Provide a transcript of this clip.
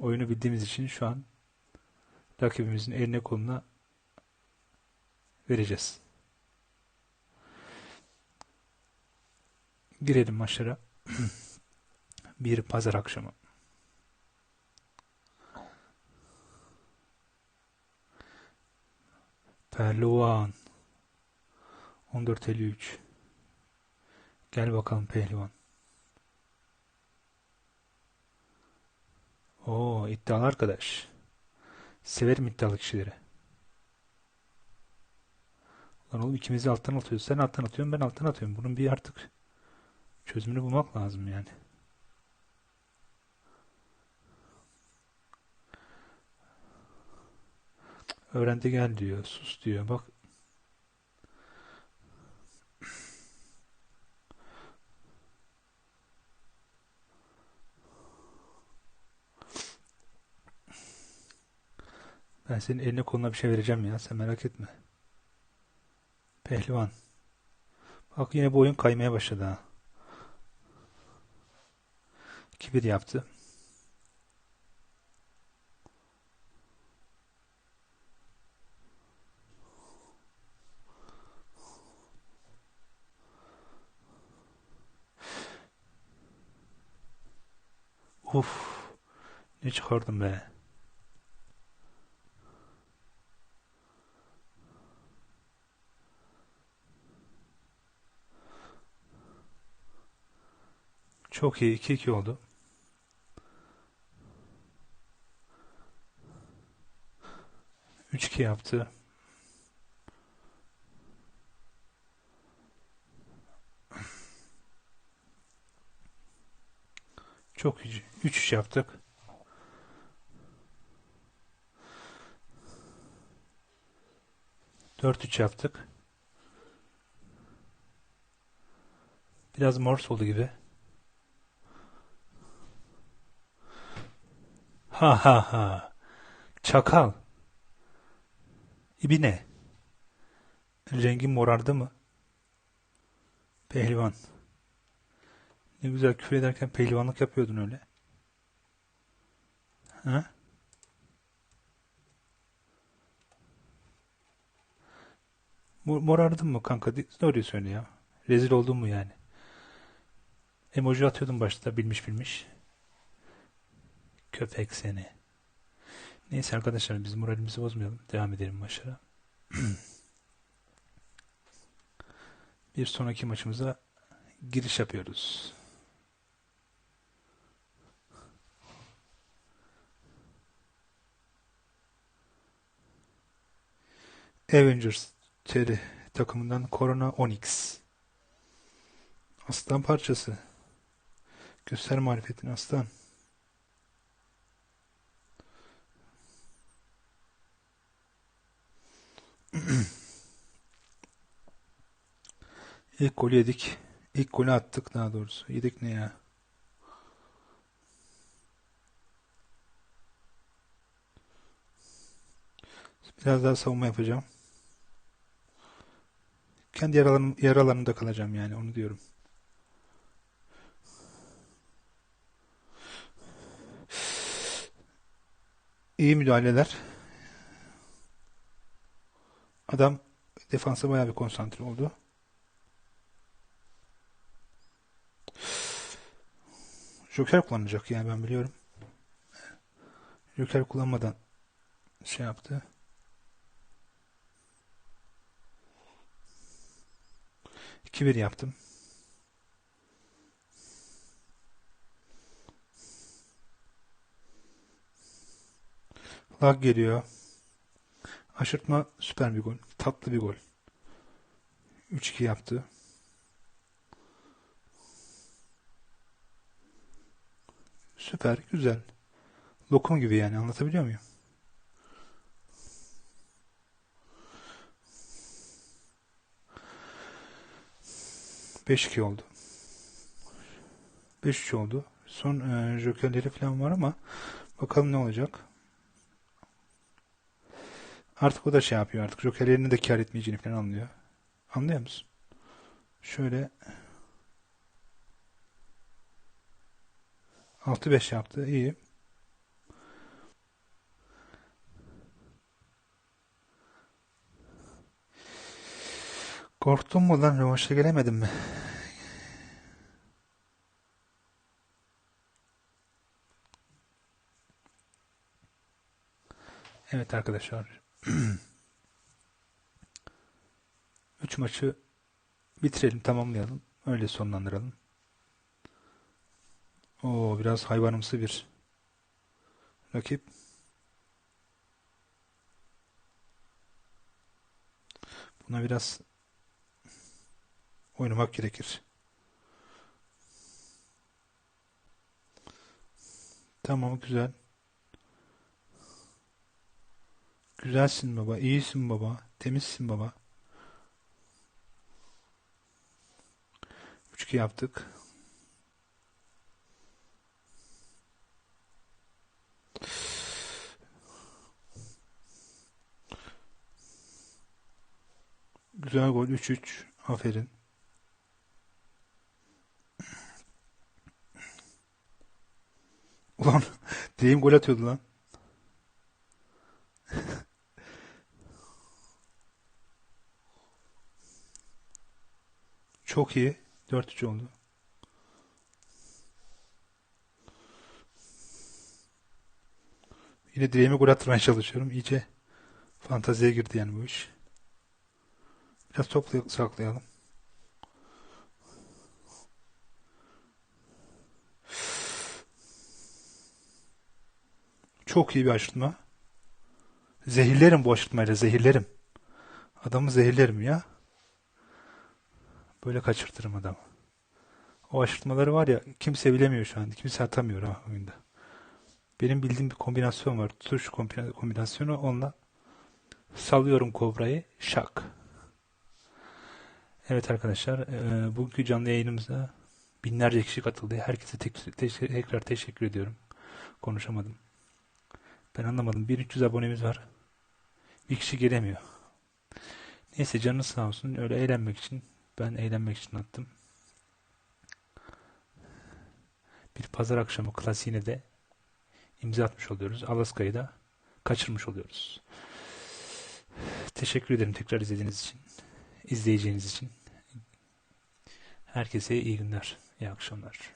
oyunu bildiğimiz için şu an rakibimizin eline koluna vereceğiz. Girelim maçlara. Bir pazar akşamı. Pehlivan 14.53 Gel bakalım pehlivan. İddialı arkadaş. Severim iddialı kişileri. Lan oğlum ikimiz alttan atıyoruz. Sen alttan atıyorsun ben alttan atıyorum. Bunun bir artık çözümünü bulmak lazım yani. Öğrendi gel diyor. Sus diyor. Bak Ben senin eline koluna bir şey vereceğim ya. Sen merak etme. Pehlivan. Bak yine bu oyun kaymaya başladı ha. Kibir yaptı. Uf. Ne çıkardım be. Çok iyi. 2-2 oldu. Üç iki yaptı. Çok iyi. Üç üç yaptık. Dört üç yaptık. Biraz mors oldu gibi. Ha ha ha. Çakal. İbine. Rengin morardı mı? Pehlivan. Ne güzel küfür ederken pehlivanlık yapıyordun öyle. Ha? Mor morardın mı kanka? Doğruyu söyle ya. Rezil oldun mu yani? Emoji atıyordun başta bilmiş bilmiş. Köpek seni. Neyse arkadaşlar biz moralimizi bozmayalım. Devam edelim maçlara. Bir sonraki maçımıza giriş yapıyoruz. Avengers TR takımından Corona Onyx. Aslan parçası. Göster marifetini aslan. İlk golü yedik. İlk golü attık daha doğrusu. Yedik ne ya? Biraz daha savunma yapacağım. Kendi yaralarım, yaralarında kalacağım yani onu diyorum. İyi müdahaleler. Adam defansa bayağı bir konsantre oldu. Joker kullanacak yani ben biliyorum. Joker kullanmadan şey yaptı. İki bir yaptım. Lag geliyor. Aşırtma süper bir gol. Tatlı bir gol. 3-2 yaptı. Süper, güzel. Lokum gibi yani anlatabiliyor muyum? Beş iki oldu. Beş üç oldu. Son e, jokerleri falan var ama bakalım ne olacak. Artık o da şey yapıyor artık. Jokerlerini de kar etmeyeceğini falan anlıyor. Anlıyor musun? Şöyle 6-5 yaptı. İyi. Korktun mu lan? Rövanşa gelemedim mi? Evet arkadaşlar. Üç maçı bitirelim, tamamlayalım. Öyle sonlandıralım. Oo, biraz hayvanımsı bir rakip. Buna biraz oynamak gerekir. Tamam, güzel. Güzelsin baba, iyisin baba, temizsin baba. 3-2 yaptık. Güzel gol 3-3. Aferin. Ulan direğim gol atıyordu lan. Çok iyi. 4-3 oldu. Yine direğime gol attırmaya çalışıyorum. İyice fanteziye girdi yani bu iş. Biraz topla saklayalım. Çok iyi bir aşırtma. Zehirlerim bu aşırtmayla zehirlerim. Adamı zehirlerim ya. Böyle kaçırtırım adamı. O aşırtmaları var ya kimse bilemiyor şu an. Kimse atamıyor ha oyunda. Benim bildiğim bir kombinasyon var. Kombina- kombinasyonu onunla salıyorum kobrayı. Şak. Evet arkadaşlar, e, bugünkü canlı yayınımıza binlerce kişi katıldı. Herkese tek- te- tekrar teşekkür ediyorum. Konuşamadım. Ben anlamadım. 1300 abonemiz var. Bir kişi gelemiyor. Neyse canınız sağ olsun. Öyle eğlenmek için, ben eğlenmek için attım. Bir pazar akşamı klasiğine de imza atmış oluyoruz. Alaska'yı da kaçırmış oluyoruz. Teşekkür ederim tekrar izlediğiniz için, izleyeceğiniz için. Herkese iyi günler, iyi akşamlar.